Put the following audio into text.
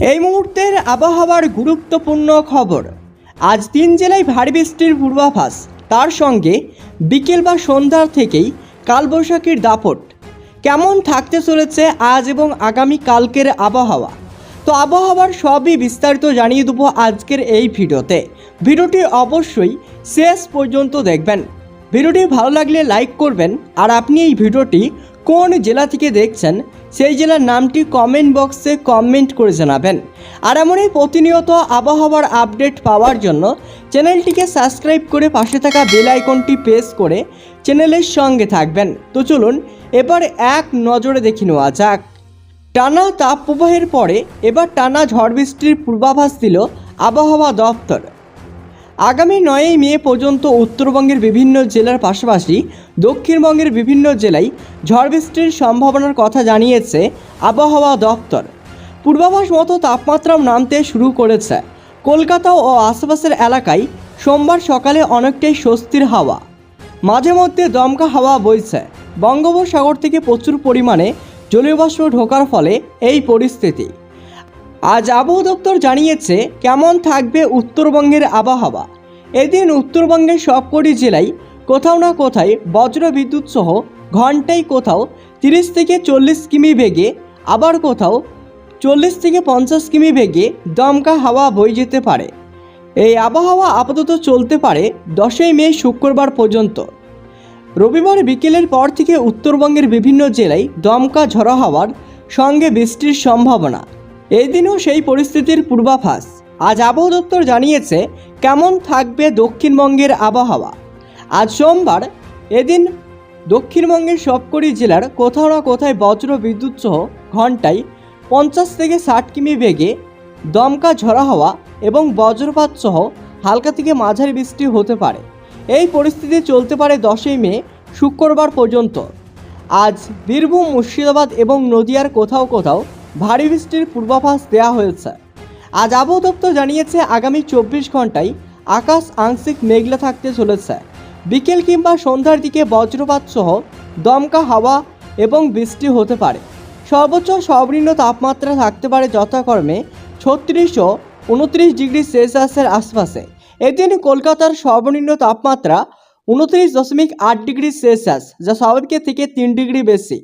এই মুহূর্তের আবহাওয়ার গুরুত্বপূর্ণ খবর। আজ তিন জেলায় ভারী বৃষ্টির পূর্বাভাস। তার সঙ্গে বিকেল বা সন্ধ্যার থেকেই কালবৈশাখীর দাপট। কেমন থাকতে চলেছে আজ এবং আগামী কালকের আবহাওয়া? তো আবহাওয়ার সবই বিস্তারিত জানিয়ে দেবো আজকের এই ভিডিওতে। ভিডিওটি অবশ্যই শেষ পর্যন্ত দেখবেন। ভিডিওটি ভালো লাগলে লাইক করবেন। আর আপনি এই ভিডিওটি কোন জেলা থেকে দেখছেন, সেই জেলার নামটি কমেন্ট বক্সে কমেন্ট করে জানাবেন। আর এমনই প্রতিনিয়ত আবহাওয়ার আপডেট পাওয়ার জন্য চ্যানেলটিকে সাবস্ক্রাইব করে পাশে থাকা বেল আইকনটি প্রেস করে চ্যানেলের সঙ্গে থাকবেন। তো চলুন, এবার এক নজরে দেখে নেওয়া যাক। টানা তাপপ্রবাহের পরে এবার টানা ঝড় বৃষ্টির পূর্বাভাস দিল আবহাওয়া দপ্তর। আগামী নয়ই মে পর্যন্ত উত্তরবঙ্গের বিভিন্ন জেলার পাশাপাশি দক্ষিণবঙ্গের বিভিন্ন জেলায় ঝড় বৃষ্টির সম্ভাবনার কথা জানিয়েছে আবহাওয়া দপ্তর। পূর্বাভাস মতো তাপমাত্রাও নামতে শুরু করেছে। কলকাতা ও আশেপাশের এলাকায় সোমবার সকালে অনেকটাই স্বস্তির হাওয়া। মাঝে মধ্যে দমকা হাওয়া বইছে। বঙ্গোপসাগর থেকে প্রচুর পরিমাণে জলীয় বাষ্প ঢোকার ফলে এই পরিস্থিতি। আজ আবহাওয়া দপ্তর জানিয়েছে কেমন থাকবে উত্তরবঙ্গের আবহাওয়া। এদিন উত্তরবঙ্গের সবকটি জেলায় কোথাও না কোথায় বজ্র বিদ্যুৎ সহ ঘন্টায় কোথাও তিরিশ থেকে চল্লিশ কিমি বেগে, আবার কোথাও চল্লিশ থেকে পঞ্চাশ কিমি বেগে দমকা হাওয়া বয়ে যেতে পারে। এই আবহাওয়া আপাতত চলতে পারে দশই মে শুক্রবার পর্যন্ত। রবিবার বিকেলের পর থেকে উত্তরবঙ্গের বিভিন্ন জেলায় দমকা ঝড়ো হওয়ার সঙ্গে বৃষ্টির সম্ভাবনা। এই দিনও সেই পরিস্থিতির পূর্বাভাস। আজ আবহাওয়া দপ্তর জানিয়েছে, কেমন থাকবে দক্ষিণবঙ্গের আবহাওয়া? আজ সোমবার, এদিন দক্ষিণবঙ্গের সবকটি জেলার কোথাও না কোথায় বজ্র বিদ্যুৎ সহ ঘন্টায় পঞ্চাশ থেকে ষাট কিমি বেগে দমকা ঝরা হওয়া এবং বজ্রপাত সহ হালকা থেকে মাঝারি বৃষ্টি হতে পারে। এই পরিস্থিতি চলতে পারে দশই মে, শুক্রবার পর্যন্ত। আজ বীরভূম, মুর্শিদাবাদ এবং নদিয়ার কোথাও কোথাও ভারী বৃষ্টির পূর্বাভাস দেওয়া হয়েছে। আজ আবহাওয়া দপ্তর জানিয়েছে, আগামী চব্বিশ ঘন্টায় আকাশ আংশিক মেঘলা থাকতে চলেছে। বিকেল কিংবা সন্ধ্যার দিকে বজ্রপাত সহ দমকা হাওয়া এবং বৃষ্টি হতে পারে। সর্বোচ্চ সর্বনিম্ন তাপমাত্রা থাকতে পারে যথাক্রমে ও উনত্রিশ ডিগ্রি সেলসিয়াসের আশপাশে। এদিন কলকাতার সর্বনিম্ন তাপমাত্রা উনত্রিশ দশমিক আট ডিগ্রি সেলসিয়াস, যা স্বাভাবিকের থেকে তিন ডিগ্রি বেশি।